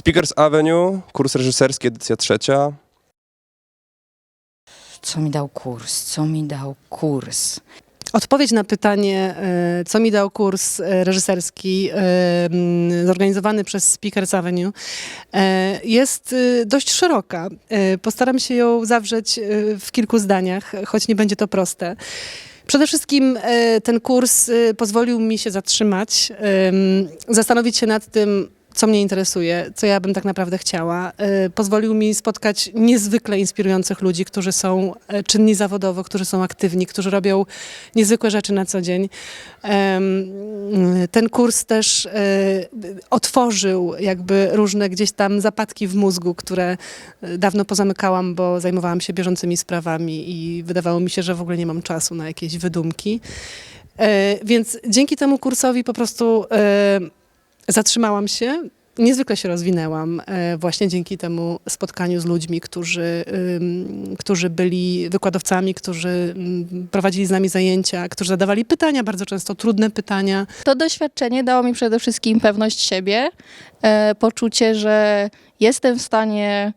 Speakers Avenue, kurs reżyserski, edycja trzecia. Co mi dał kurs? Co mi dał kurs? Odpowiedź na pytanie, e, co mi dał kurs e, reżyserski e, zorganizowany przez Speakers Avenue, e, jest e, dość szeroka. E, Postaram się ją zawrzeć e, w kilku zdaniach, choć nie będzie to proste. Przede wszystkim e, ten kurs e, pozwolił mi się zatrzymać, em, zastanowić się nad tym, co mnie interesuje, co ja bym tak naprawdę chciała. E, Pozwolił mi spotkać niezwykle inspirujących ludzi, którzy są e, czynni zawodowo, którzy są aktywni, którzy robią niezwykłe rzeczy na co dzień. Ten kurs też e, otworzył jakby różne gdzieś tam zapadki w mózgu, które e, dawno pozamykałam, bo zajmowałam się bieżącymi sprawami i wydawało mi się, że w ogóle nie mam czasu na jakieś wydumki. Więc dzięki temu kursowi po prostu zatrzymałam się. Niezwykle się rozwinęłam e, właśnie dzięki temu spotkaniu z ludźmi, którzy, którzy byli wykładowcami, którzy prowadzili z nami zajęcia, którzy zadawali pytania, bardzo często trudne pytania. To doświadczenie dało mi przede wszystkim pewność siebie, e, poczucie, że jestem w stanie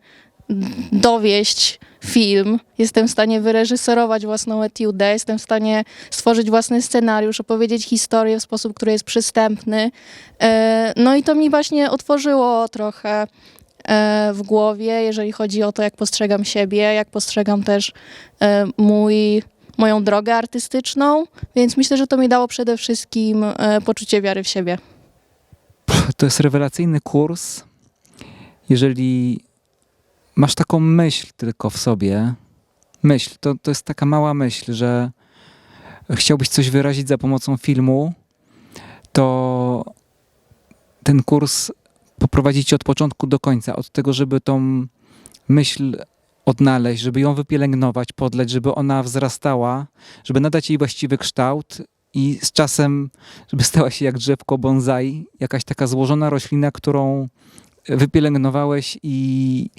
dowieść film, jestem w stanie wyreżyserować własną etiudę, jestem w stanie stworzyć własny scenariusz, opowiedzieć historię w sposób, który jest przystępny. E, No i to mi właśnie otworzyło trochę e, w głowie, jeżeli chodzi o to, jak postrzegam siebie, jak postrzegam też e, mój, moją drogę artystyczną, więc myślę, że to mi dało przede wszystkim poczucie wiary w siebie. To jest rewelacyjny kurs. Jeżeli masz taką myśl tylko w sobie, myśl, to, to jest taka mała myśl, że chciałbyś coś wyrazić za pomocą filmu, to ten kurs poprowadzi cię od początku do końca, od tego, żeby tą myśl odnaleźć, żeby ją wypielęgnować, podleć, żeby ona wzrastała, żeby nadać jej właściwy kształt i z czasem, żeby stała się jak drzewko bonsai, jakaś taka złożona roślina, którą wypielęgnowałeś i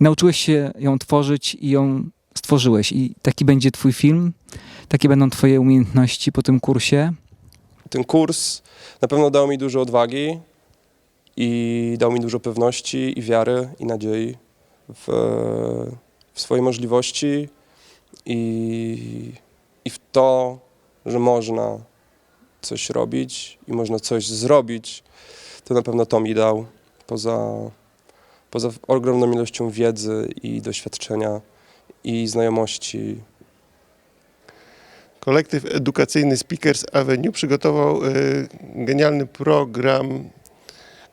nauczyłeś się ją tworzyć i ją stworzyłeś. I taki będzie twój film, takie będą twoje umiejętności po tym kursie. Ten kurs na pewno dał mi dużo odwagi i dał mi dużo pewności i wiary i nadziei w, w swoje możliwości i, i w to, że można coś robić i można coś zrobić. To na pewno to mi dał poza, poza ogromną ilością wiedzy i doświadczenia i znajomości. Kolektyw edukacyjny Speakers Avenue przygotował e, genialny program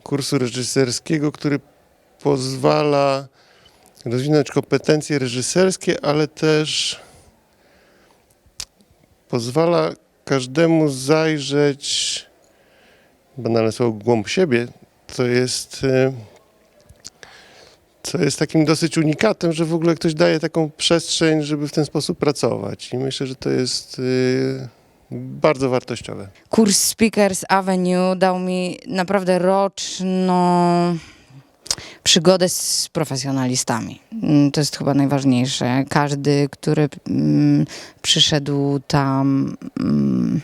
kursu reżyserskiego, który pozwala rozwinąć kompetencje reżyserskie, ale też pozwala każdemu zajrzeć, banalne słowo, głąb siebie, co jest, e, co jest takim dosyć unikatem, że w ogóle ktoś daje taką przestrzeń, żeby w ten sposób pracować. I myślę, że to jest e, bardzo wartościowe. Kurs Speakers Avenue dał mi naprawdę roczną przygodę z profesjonalistami. Mm, To jest chyba najważniejsze. Każdy, który mm, przyszedł tam, mm,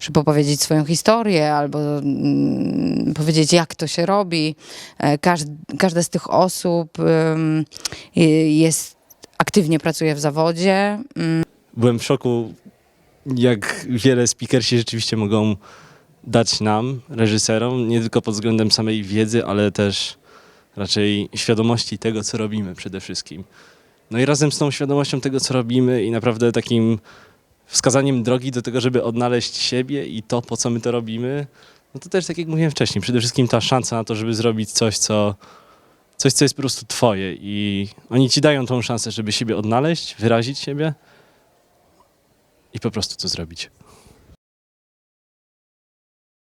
żeby opowiedzieć swoją historię albo mm, powiedzieć, jak to się robi, e, każd, każda z tych osób jest aktywnie pracuje w zawodzie. Mm, byłem w szoku, jak wiele speakersi rzeczywiście mogą dać nam, reżyserom, nie tylko pod względem samej wiedzy, ale też raczej świadomości tego, co robimy przede wszystkim. No i razem z tą świadomością tego, co robimy i naprawdę takim wskazaniem drogi do tego, żeby odnaleźć siebie i to, po co my to robimy, no to też tak jak mówiłem wcześniej, przede wszystkim ta szansa na to, żeby zrobić coś, co, coś, co jest po prostu twoje i oni ci dają tą szansę, żeby siebie odnaleźć, wyrazić siebie i po prostu to zrobić.